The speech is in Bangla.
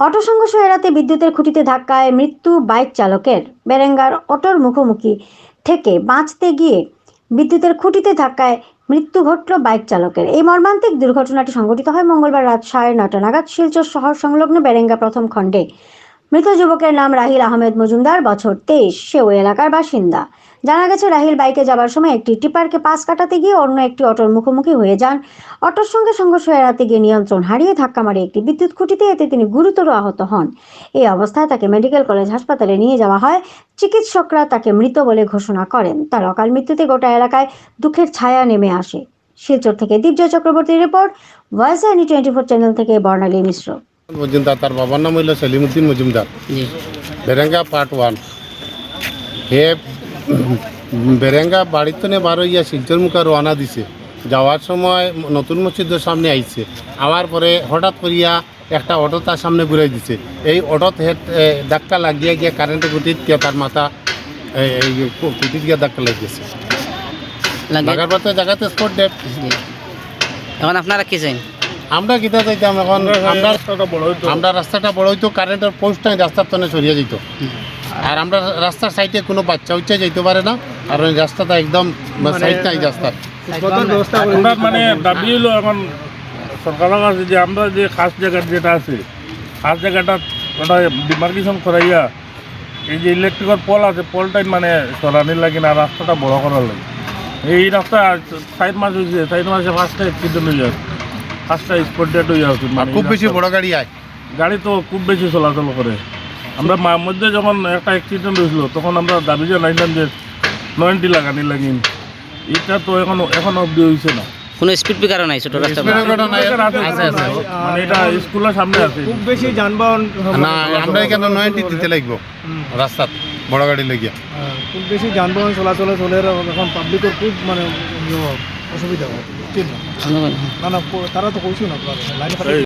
অটো সংঘর্ষ এড়াতে বিদ্যুতের খুঁটিতে ধাক্কায় মৃত্যু বাইক চালকের। বেরেঙ্গার অটোর মুখোমুখি থেকে বাঁচতে গিয়ে বিদ্যুতের খুঁটিতে ধাক্কায় মৃত্যু ঘটল বাইক চালকের। এই মর্মান্তিক দুর্ঘটনাটি সংঘটিত হয় মঙ্গলবার রাত সাড়ে নটা নাগাদ শিলচর শহর সংলগ্ন বেরেঙ্গা প্রথম খণ্ডে। মৃত যুবকের নাম রাহিল আহমেদ মজুমদার, বছর তেইশ। সে ওই এলাকার বাসিন্দা। জানা গেছে, রাহিল বাইকে যাবার সময় একটি টিপারকে পাশ কাটাতে গিয়ে অন্য একটি অটোর মুখোমুখি হয়ে যান। অটোর সঙ্গে সংঘর্ষ এড়াতে গিয়ে নিয়ন্ত্রণ হারিয়ে ধাক্কা মারে একটি বিদ্যুৎ খুঁটিতে, এতে তিনি গুরুতর আহত হন। এই অবস্থায় তাকে মেডিকেল কলেজ হাসপাতালে নিয়ে যাওয়া হয়। চিকিৎসকরা তাকে মৃত বলে ঘোষণা করেন। তার অকাল মৃত্যুতে গোটা এলাকায় দুঃখের ছায়া নেমে আসে। শিলচর থেকে দিব্যজয় চক্রবর্তীর রিপোর্ট, ভয়েস আইনি টোয়েন্টি ফোর চ্যানেল থেকে বর্ণালী মিশ্র। মজুমদার তার বাবার নাম হইল সেলিমুদ্দিন মজুমদার। বেরেঙ্গা পার্ট ওয়ান হে বেরেঙ্গা বাড়িতে নে বার হইয়া শিলচর মুখা রওনা দিছে। যাওয়ার সময় নতুন মসজিদের সামনে আইছে। আওয়ার পরে হঠাৎ করিয়া একটা অটো তার সামনে ঘুরাই দিছে। এই অটোত হেড ধাক্কা লাগিয়ে গিয়ে কারেন্টের গতিত গিয়ে তার মাথা এই কুটিত গিয়ে ধাক্কা লাগিয়েছে লাগার পর তো জায়গাতে স্পট ডেট এখন আপনারা কি চাই আমরা কিতা চাইতাম এখন আমরা রাস্তাটা বড় হইতো আমরা রাস্তাটা বড় হইতো কারেন্টের পোস্ট নাই রাস্তার তনে সরিয়ে যেত আর আমরা রাস্তার সাইডে কোনো বাচ্চা উচ্চা যেতে পারে না আর ওই রাস্তাটা একদম সাইড নাই রাস্তার আমরা মানে দাবি হলো এখন সরকারের কাছে যে আমরা যে খাস জায়গা যেটা আছে খাস জায়গাটা ওটা ডিমার্কেশন করাইয়া এই যে ইলেকট্রিকের পোল আছে পোলটাই মানে সরানির লাগে না রাস্তাটা বড় করার লাগে। এই রাস্তা সাইড মাস হয়েছে সাইড মাসে ফার্স্টটা অ্যাক্সিডেন্ট হয়ে যাচ্ছে ফার্স্টটা স্পট ডেট হয়ে মানে খুব বেশি রাস্তা- বড় গাড়ি আয়। গাড়ি তো খুব বেশি চলাচল করে। আমরা মার মধ্যে যখন একটা অ্যাক্সিডেন্ট হয়েছিল তখন আমরা দাবি জানাইলাম যে নয়েন্টি লাগানি লাগিন এটা তো এখন এখন অব্দি হয়েছে না। কোনো স্পিড ব্রেকারও নাই ছোট রাস্তা নাই। আছে, আছে। মানে এটা স্কুলের সামনে আছে। খুব বেশি যানবাহন না আমরা এখানে নয়নটি দিতে লাগবো রাস্তাত বড় গাড়ি লাগিয়া হ্যাঁ, খুব বেশি যানবাহন চলাচলে চলে এখন পাবলিকের খুব মানে ইয়ে অসুবিধা হয় ঠিক না ধন্যবাদ না না তারা তো কইছো না লাইন